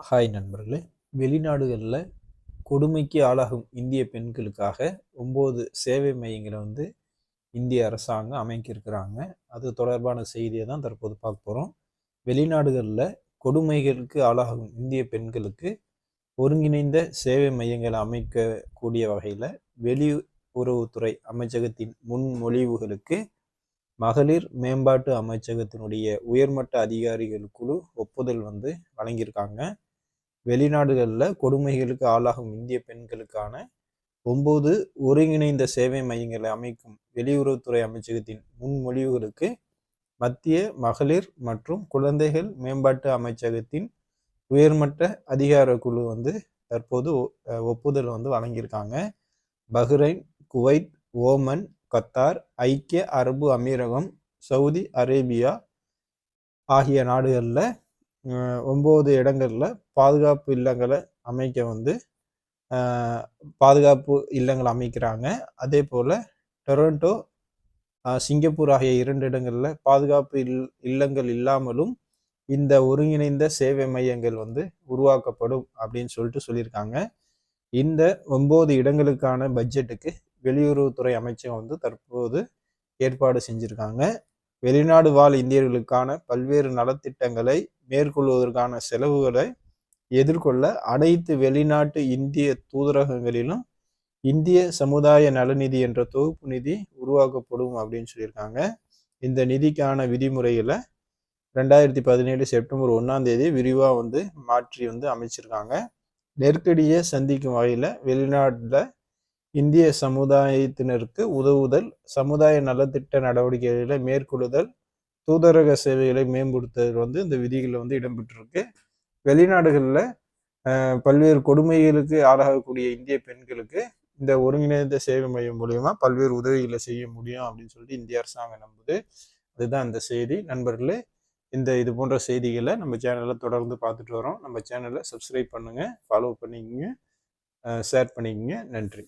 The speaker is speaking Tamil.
ஹாய் நண்பர்களே. வெளிநாடுகளில் கொடுமைக்கு ஆளாகும் இந்திய பெண்களுக்காக ஒம்பது சேவை மையங்களை வந்து இந்திய அரசாங்கம் அமைக்கியிருக்கிறாங்க அது தொடர்பான செய்தியை தான் தற்போது பார்க்க போகிறோம் வெளிநாடுகளில் கொடுமைகளுக்கு ஆளாகும் இந்திய பெண்களுக்கு ஒருங்கிணைந்த சேவை மையங்களை அமைக்கக்கூடிய வகையில் வெளி உறவுத்துறை அமைச்சகத்தின் முன்மொழிவுகளுக்கு மகளிர் மேம்பாட்டு அமைச்சகத்தினுடைய உயர்மட்ட அதிகாரிகள் குழு ஒப்புதல் வந்து வழங்கியிருக்காங்க. வெளிநாடுகளில் கொடுமைகளுக்கு ஆளாகும் இந்திய பெண்களுக்கான ஒன்பது ஒருங்கிணைந்த சேவை மையங்களை அமைக்கும் வெளியுறவுத்துறை அமைச்சகத்தின் முன்மொழிவுகளுக்கு மத்திய மகளிர் மற்றும் குழந்தைகள் மேம்பாட்டு அமைச்சகத்தின் உயர்மட்ட அதிகார குழு வந்து தற்போது ஒப்புதல் வந்து வழங்கியிருக்காங்க. பஹ்ரைன் குவைத் ஓமன் கத்தார் ஐக்கிய அரபு அமீரகம் சவுதி அரேபியா ஆகிய நாடுகளில் ஒம்பது இடங்களில் பாதுகாப்பு இல்லங்களை அமைக்க வந்து பாதுகாப்பு இல்லங்கள் அமைக்கிறாங்க. அதே போல் டொரண்டோ சிங்கப்பூர் ஆகிய இரண்டு இடங்களில் பாதுகாப்பு இல் இல்லங்கள் இல்லாமலும் இந்த ஒருங்கிணைந்த சேவை மையங்கள் வந்து உருவாக்கப்படும் அப்படின்னு சொல்லிட்டு சொல்லியிருக்காங்க. இந்த ஒம்பது இடங்களுக்கான பட்ஜெட்டுக்கு வெளியுறவுத்துறை அமைச்சகம் வந்து தற்போது ஏற்பாடு செஞ்சுருக்காங்க. வெளிநாடு வாழ் இந்தியர்களுக்கான பல்வேறு நலத்திட்டங்களை மேற்கொள்வதற்கான செலவுகளை எதிர்கொள்ள அனைத்து வெளிநாட்டு இந்திய தூதரகங்களிலும் இந்திய சமுதாய நலநிதி என்ற தொகுப்பு நிதி உருவாக்கப்படும் அப்படின்னு சொல்லியிருக்காங்க. இந்த நிதிக்கான விதிமுறைகளை ரெண்டாயிரத்தி பதினேழு செப்டம்பர் ஒன்றாம் தேதி விரிவாக வந்து மாற்றி வந்து அமைச்சிருக்காங்க. நெருக்கடியை சந்திக்கும் வகையில் வெளிநாட்டில் இந்திய சமுதாயத்தினருக்கு உதவுதல் சமுதாய நலத்திட்ட நடவடிக்கைகளை மேற்கொள்ளுதல் தூதரக சேவைகளை மேம்படுத்துதல் வந்து இந்த விதிகளில் வந்து இடம்பெற்றிருக்கு. வெளிநாடுகளில் பல்வேறு கொடுமைகளுக்கு ஆளாகக்கூடிய இந்திய பெண்களுக்கு இந்த ஒருங்கிணைந்த சேவை மையம் மூலியமா பல்வேறு உதவிகளை செய்ய முடியும் அப்படின்னு சொல்லிட்டு இந்திய அரசாங்கம் நம்புது. அதுதான் இந்த செய்தி. நண்பர்களே இந்த இது போன்ற செய்திகளை நம்ம சேனலில் தொடர்ந்து பார்த்துட்டு வரோம். நம்ம சேனலை சப்ஸ்கிரைப் பண்ணுங்கள் ஃபாலோ பண்ணிக்கோங்க ஷேர் பண்ணிக்கோங்க. நன்றி.